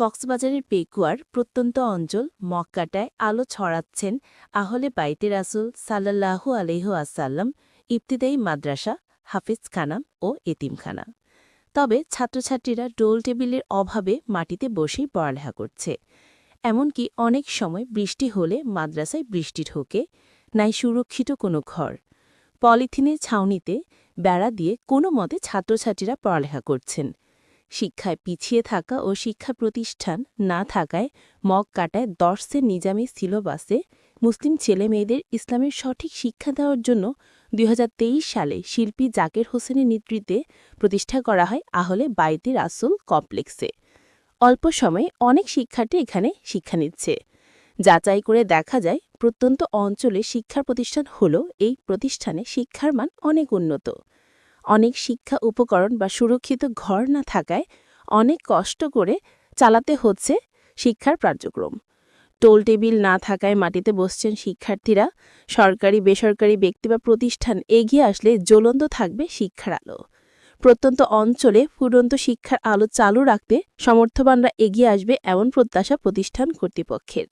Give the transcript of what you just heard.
কক্সবাজারের পেকুয়ার প্রত্যন্ত অঞ্চল মক্কাটায় আলো ছড়াচ্ছেন আহলে বাইতে রাসুল সাল্লাল্লাহু আলহ আসাল্লাম ইবতিদায়ী মাদ্রাসা, হাফিজখানা ও এতিমখানা। তবে ছাত্রছাত্রীরা ডোল টেবিলের অভাবে মাটিতে বসেই পড়ালেখা করছে। এমনকি অনেক সময় বৃষ্টি হলে মাদ্রাসায় বৃষ্টি ঢোকে, নাই সুরক্ষিত কোনো ঘর। পলিথিনের ছাউনিতে বেড়া দিয়ে কোনো মতে ছাত্রছাত্রীরা পড়ালেখা করছেন। শিক্ষায় পিছিয়ে থাকা ও শিক্ষা প্রতিষ্ঠান না থাকায় মগ কাটায় দর্শের নিজামী সিলোবাসে। মুসলিম ছেলেমেয়েদের ইসলামের সঠিক শিক্ষা দেওয়ার জন্য দুই হাজার তেইশ সালে শিল্পী জাকের হোসেনের নেতৃত্বে প্রতিষ্ঠা করা হয় আহলে বাইতে রাসুল কমপ্লেক্সে। অল্প সময়ে অনেক শিক্ষার্থী এখানে শিক্ষা নিচ্ছে। যাচাই করে দেখা যায়, প্রত্যন্ত অঞ্চলে শিক্ষা প্রতিষ্ঠান হল এই প্রতিষ্ঠানে শিক্ষার মান অনেক উন্নত। অনেক শিক্ষা উপকরণ বা সুরক্ষিত ঘর না থাকায় অনেক কষ্ট করে চালাতে হচ্ছে শিক্ষার কার্যক্রম। টোল টেবিল না থাকায় মাটিতে বসছেন শিক্ষার্থীরা। সরকারি, বেসরকারি ব্যক্তি বা প্রতিষ্ঠান এগিয়ে আসলে জ্বলন্ত থাকবে শিক্ষার আলো। প্রত্যন্ত অঞ্চলে ফুটন্ত শিক্ষার আলো চালু রাখতে সমর্থবানরা এগিয়ে আসবে এমন প্রত্যাশা প্রতিষ্ঠান কর্তৃপক্ষের।